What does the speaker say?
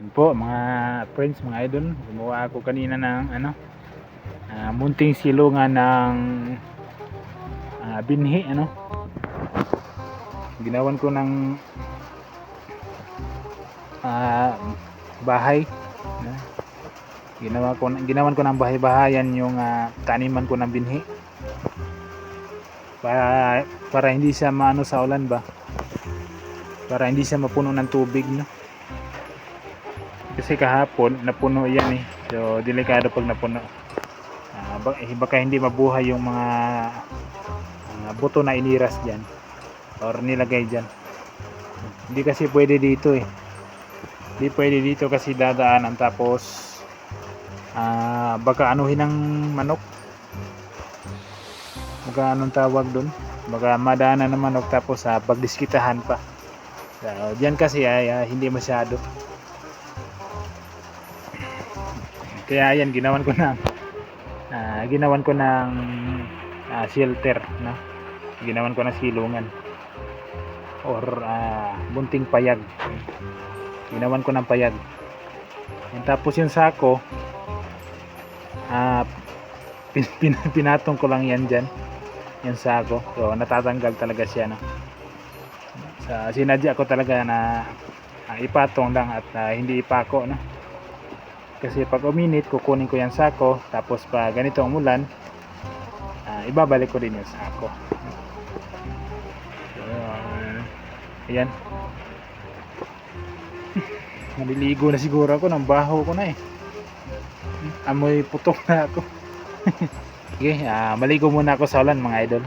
Yan po mga friends, mga idol. Gumawa ako kanina ng ano, ah, munting silungan ng ah, binhi ano. Ginawan ko ng ah, bahay. no? Ginawa ko ginawan ko ng bahay-bahayan yung ah, taniman ko ng binhi. Para para hindi siya maano sa ulan ba. Para hindi siya mapuno ng tubig no. Kasi kahapon napuno yan eh. So delikado pag napuno. Eh, baka hindi mabuhay yung mga mga buto na iniras diyan or nilagay diyan. Hindi kasi pwede dito eh. Hindi pwede dito kasi dadaanan tapos ah baka anuhin ng manok. Baka anong tawag doon? Baka madaanan ng manok tapos sa pagdiskitahan pa. So, diyan kasi ay ah, hindi masyado. Kaya yan, ginawan ko na ah, ginawan ko ng ah, shelter, no? Ginawan ko ng silungan or ah, bunting payag. Ginawan ko ng payag. And tapos yung sako ah pin, pin, pinatong ko lang yan dyan yung sako so natatanggal talaga siya no sa sinadya ko talaga na ah, ipatong lang at ah, hindi ipako no kasi pag uminit kukunin ko yung sako tapos pa ganito ang ulan ah, ibabalik ko din yung sako. So, ah, ayan. Naliligo na siguro ako ng baho ko na eh. Amoy putok na ako. Sige ah, maligo muna ako sa ulan mga idol